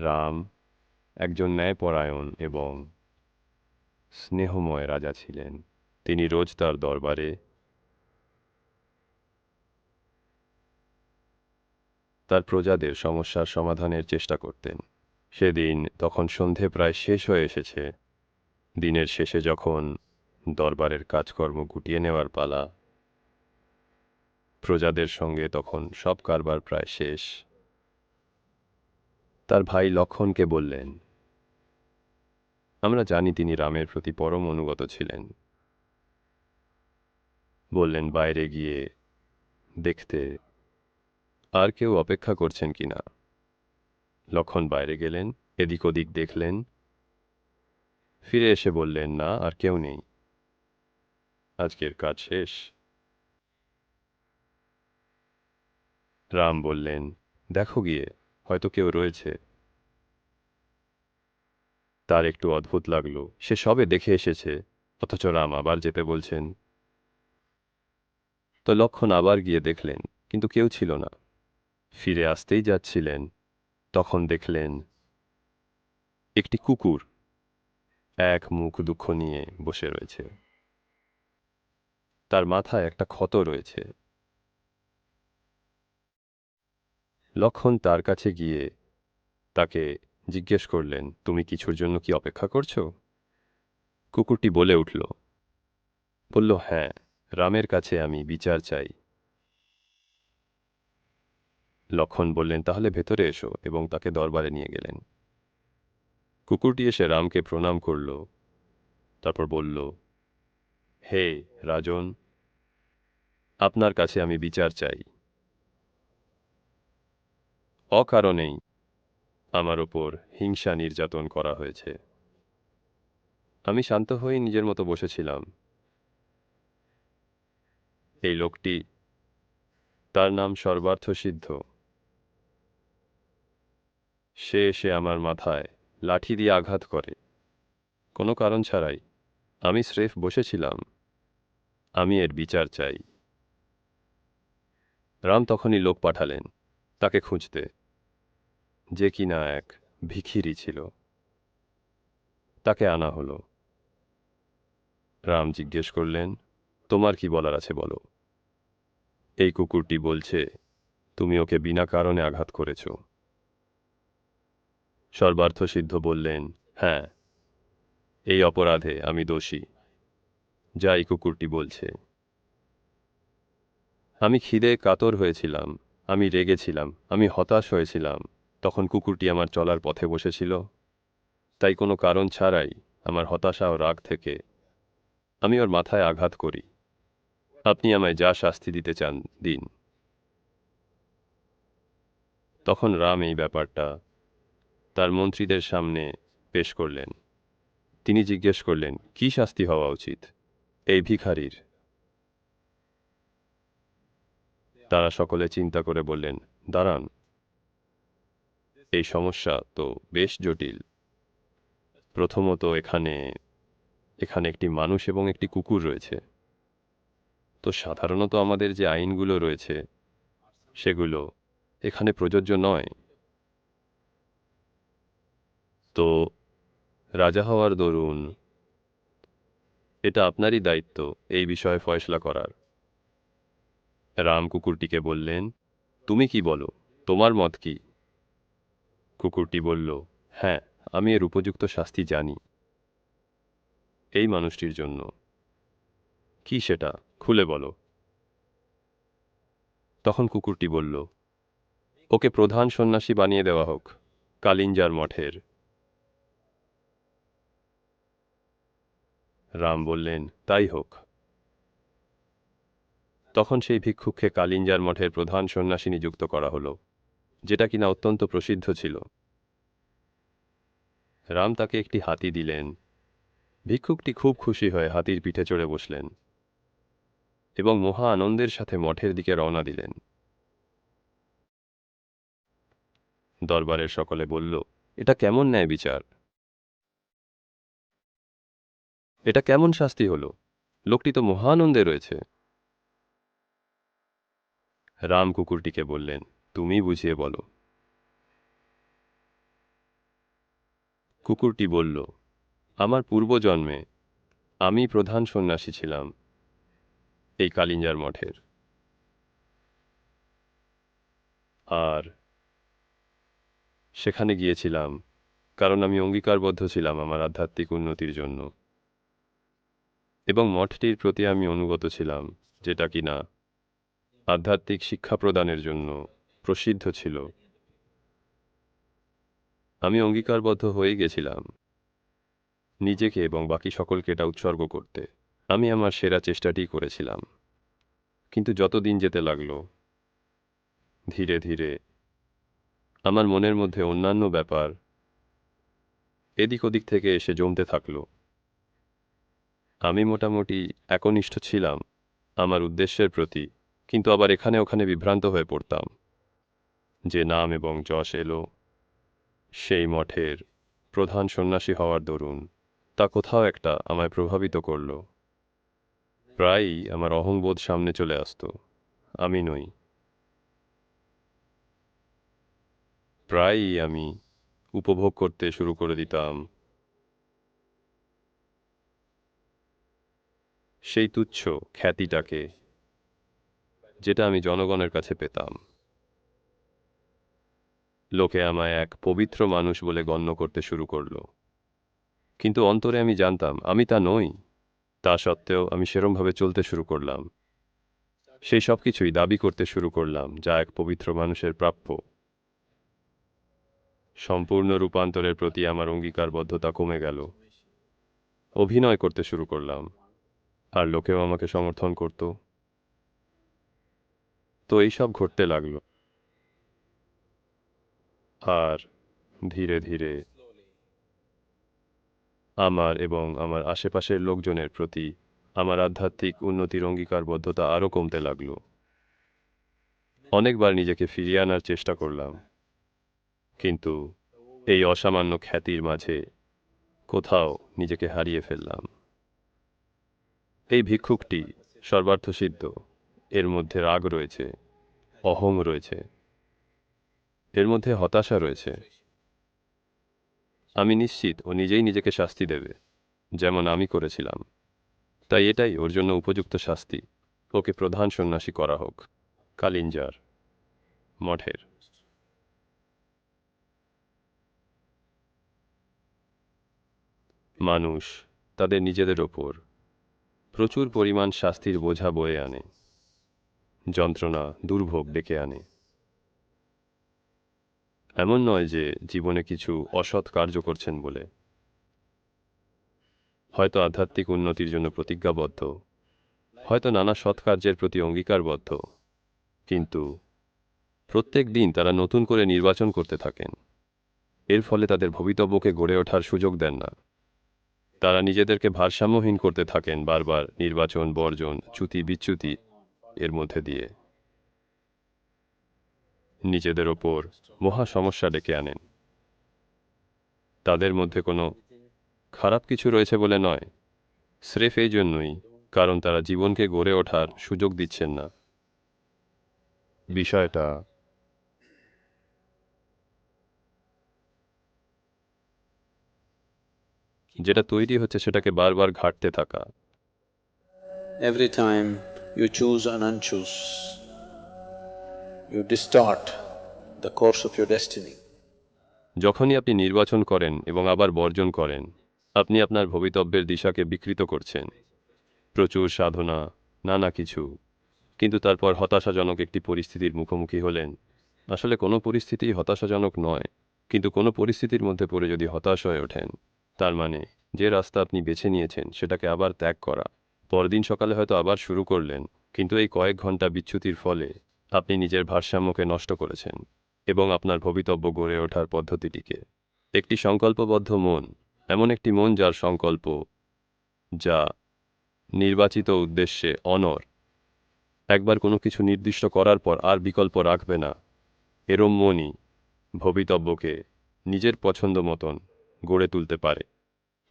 রাম, একজন ন্যায়পরায়ণ এবং স্নেহময় রাজা ছিলেন। তিনি রোজ তার দরবারে তার প্রজাদের সমস্যার সমাধানের চেষ্টা করতেন। সেদিন তখন সন্ধে প্রায় শেষ হয়ে এসেছে। দিনের শেষে যখন দরবারের কাজকর্ম গুটিয়ে নেওয়ার পালা, প্রজাদের সঙ্গে তখন সব কারবার প্রায় শেষ। তার ভাই লক্ষণকে বললেন, আমরা জানি তিনি রামের প্রতি পরম অনুগত ছিলেন। বললেন, বাইরে গিয়ে দেখতে আর কেউ অপেক্ষা করছেন কিনা লক্ষণ বাইরে গেলেন, এদিক ওদিক দেখলেন, ফিরে এসে বললেন, না, আর কেউ নেই। আজকের কাজ শেষ। রাম বললেন, দেখো গিয়ে। হয়তো কেউ রয়েছে। তার একটু অদ্ভুত লাগল। সে সবে দেখে এসেছে। অথচ রাম আবার যেতে বলছেন। তো লক্ষণ আবার গিয়ে দেখলেন, কিন্তু কেউ ছিল না। ফিরে আসতেই যাচ্ছিলেন। তখন দেখলেন, একটি কুকুর এক মুখ দুঃখ নিয়ে বসে রয়েছে। তার মাথায় একটা ক্ষত রয়েছে। লক্ষণ তার কাছে গিয়ে তাকে জিজ্ঞেস করলেন, তুমি কিছুর জন্য কি অপেক্ষা করছ? কুকুরটি বলে উঠল, বলল হ্যাঁ রামের কাছে আমি বিচার চাই। লক্ষণ বললেন, তাহলে ভেতরে এসো, এবং তাকে দরবারে নিয়ে গেলেন। কুকুরটি এসে রামকে প্রণাম করল, তারপর বলল, হে রাজন, আপনার কাছে আমি বিচার চাই। অকারণেই আমার ওপর হিংসা নির্যাতন করা হয়েছে। আমি শান্ত হয়ে নিজের মতো বসেছিলাম। এই লোকটি তার নাম সর্বার্থ সিদ্ধ। সে এসে আমার মাথায় লাঠি দিয়ে আঘাত করে। কোনো কারণ ছাড়াই আমি স্রেফ বসেছিলাম। আমি এর বিচার চাই। রাম তখনই লোক পাঠালেন, তাকে খুঁজতে। যে কিনা এক ভিখিরি ছিল। তাকে আনা হলো। রাম জিজ্ঞেস করলেন, তোমার কি বলার আছে বলো? এই কুকুরটি বলছে, তুমি ওকে বিনা কারণে আঘাত করেছ। সর্বার্থ সিদ্ধ বললেন হ্যাঁ এই অপরাধে আমি দোষী। যা এই কুকুরটি বলছে। আমি খিদে কাতর হয়েছিলাম, আমি রেগেছিলাম, আমি হতাশ হয়েছিলাম। তখন কুকুরটি আমার চলার পথে বসেছিল। তাই কোনো কারণ ছাড়াই আমার হতাশা ও রাগ থেকে আমি ওর মাথায় আঘাত করি। আপনি আমায় যা শাস্তি দিতে চান, দিন। তখন রাম এই ব্যাপারটা তার মন্ত্রীদের সামনে পেশ করলেন। তিনি জিজ্ঞেস করলেন, কি শাস্তি হওয়া উচিত? এই ভিখারির। তারা সকলে চিন্তা করে বললেন, দাঁড়ান এই সমস্যা তো বেশ জটিল। প্রথমত এখানে এখানে একটি মানুষ এবং একটি কুকুর রয়েছে। তো সাধারণত আমাদের যে আইনগুলো রয়েছে, সেগুলো এখানে প্রযোজ্য নয়। তো রাজা হওয়ার দরুন এটা আপনারই দায়িত্ব এই বিষয়ে ফয়সলা করার। রাম কুকুরটিকে বললেন, তুমি কি বলো? তোমার মত কি? কুকুরটি বলল হ্যাঁ আমি এর উপযুক্ত শাস্তি জানি এই মানুষটির জন্য। কি সেটা? খুলে বলো। তখন কুকুরটি বলল, ওকে প্রধান সন্ন্যাসী বানিয়ে দেওয়া হোক, কালিঞ্জার মঠের। রাম বললেন, তাই হোক। তখন সেই ভিক্ষুককে কালিঞ্জার মঠের প্রধান সন্ন্যাসী নিযুক্ত করা হলো। যেটা কিনা অত্যন্ত প্রসিদ্ধ ছিল। রাম তাকে একটি হাতি দিলেন। ভিক্ষুকটি খুব খুশি হয়ে হাতির পিঠে চড়ে বসলেন এবং মহা আনন্দের সাথে মঠের দিকে রওনা দিলেন। দরবারের সকলে বলল, এটা কেমন ন্যায় বিচার? এটা কেমন শাস্তি হলো? লোকটি তো মহানন্দে রয়েছে। রাম কুকুরটিকে বললেন তুমি বুঝিয়ে বলো। কুকুরটি বলল, আমার পূর্বজন্মে আমি প্রধান সন্ন্যাসী ছিলাম এই কালিঞ্জার মঠের। আর সেখানে গিয়েছিলাম কারণ আমি অঙ্গীকারবদ্ধ ছিলাম আমার আধ্যাত্মিক উন্নতির জন্য। এবং মঠটির প্রতি আমি অনুগত ছিলাম, যেটা কিনা আধ্যাত্মিক শিক্ষা প্রদানের জন্য। প্রসিদ্ধ ছিল। আমি অঙ্গীকারবদ্ধ হয়ে গেছিলাম। নিজেকে এবং বাকি সকলকে এটা উৎসর্গ করতে। আমি আমার সেরা চেষ্টাটি করেছিলাম। কিন্তু যত দিন যেতে লাগল, ধীরে ধীরে আমার মনের মধ্যে অন্যান্য ব্যাপার এদিক ওদিক থেকে এসে জমতে থাকল। আমি মোটামুটি একনিষ্ঠ ছিলাম আমার উদ্দেশ্যের প্রতি, কিন্তু আবার এখানে ওখানে বিভ্রান্ত হয়ে পড়তাম। যে নাম এবং যশ এলো, সেই মঠের প্রধান সন্ন্যাসী হওয়ার দরুন তা কোথাও একটা আমায় প্রভাবিত করল। প্রায়ই আমার অহংবোধ সামনে চলে আসতো, আমি নই। প্রায়ই আমি উপভোগ করতে শুরু করে দিতাম। সেই তুচ্ছ খ্যাতিটাকে, যেটা আমি জনগণের কাছে পেতাম। লোকে আমায় এক পবিত্র মানুষ বলে গণ্য করতে শুরু করল। কিন্তু অন্তরে আমি জানতাম, আমি তা নই। তা সত্ত্বেও আমি সেরমভাবে চলতে শুরু করলাম। সেই সব কিছুই দাবি করতে শুরু করলাম, যা এক পবিত্র মানুষের প্রাপ্য। সম্পূর্ণ রূপান্তরের প্রতি আমার অঙ্গীকারবদ্ধতা কমে গেল। অভিনয় করতে শুরু করলাম। আর লোকেও আমাকে সমর্থন করত। তো এইসব ঘটতে লাগল। আর ধীরে ধীরে আমার এবং আমার আশেপাশের লোকজনের প্রতি আমার আধ্যাত্মিক উন্নতির অঙ্গীকারবদ্ধতা আরও কমতে লাগল। অনেকবার নিজেকে ফিরিয়ে আনার চেষ্টা করলাম। কিন্তু এই অসামান্য খ্যাতির মাঝে কোথাও নিজেকে হারিয়ে ফেললাম। এই ভিক্ষুকটি সর্বার্থসিদ্ধ, এর মধ্যে রাগ রয়েছে, অহং রয়েছে। এর মধ্যে হতাশা রয়েছে। আমি নিশ্চিত ও নিজেই নিজেকে শাস্তি দেবে, যেমন আমি করেছিলাম। তাই এটাই ওর জন্য উপযুক্ত শাস্তি। ওকে প্রধান সন্ন্যাসী করা হোক। কালিঞ্জার, মঠের। মানুষ তাদের নিজেদের ওপর প্রচুর পরিমাণ শাস্তির বোঝা বয়ে আনে। যন্ত্রণা দুর্ভোগ ডেকে আনে। এমন নয় যে জীবনে কিছু অসৎ কার্য করছেন বলে। হয়তো আধ্যাত্মিক উন্নতির জন্য প্রতিজ্ঞাবদ্ধ, হয়তো নানা সৎ কার্যের প্রতি অঙ্গীকারবদ্ধ, কিন্তু প্রত্যেক দিন তারা নতুন করে নির্বাচন করতে থাকেন। এর ফলে তাদের ভবিতব্যকে গড়ে ওঠার সুযোগ দেন না। তারা নিজেদেরকে ভারসাম্যহীন করতে থাকেন বারবার নির্বাচন, বর্জন চ্যুতি বিচ্যুতি এর মধ্যে দিয়ে। নিজেদের ওপর মহা সমস্যা ডেকে আনেন। তাদের মধ্যে কোনো খারাপ কিছু রয়েছে বলে নয়। স্রেফ এই জন্যই কারণ তারা জীবনকে গড়ে ওঠার সুযোগ দিচ্ছেন না। বিষয়টা যেটা তৈরি হচ্ছে সেটাকে বারবার ঘাটতে থাকা। Every time you choose and unchoose, যখনই আপনি নির্বাচন করেন এবং আবার বর্জন করেন, আপনি আপনার ভবিতব্যের দিশাকে বিকৃত করছেন। প্রচুর সাধনা, নানা কিছু। কিন্তু তারপর হতাশাজনক একটি পরিস্থিতির মুখোমুখি হলেন। আসলে কোনো পরিস্থিতিই হতাশাজনক নয়, কিন্তু কোনো পরিস্থিতির মধ্যে পড়ে যদি হতাশ হয়ে ওঠেন, তার মানে যে রাস্তা আপনি বেছে নিয়েছেন সেটাকে আবার ত্যাগ করা। পরদিন সকালে হয়তো আবার শুরু করলেন, কিন্তু এই কয়েক ঘণ্টা বিচ্যুতির ফলে আপনি নিজের ভারসাম্যকে নষ্ট করেছেন এবং আপনার ভবিতব্য গড়ে ওঠার পদ্ধতিটিকে। একটি সংকল্পবদ্ধ মন, এমন একটি মন যার সংকল্প, যা নির্বাচিত উদ্দেশ্যে অনর, একবার কোনো কিছু নির্দিষ্ট করার পর আর বিকল্প রাখবে না। এরম মনই ভবিতব্যকে নিজের পছন্দ মতন গড়ে তুলতে পারে।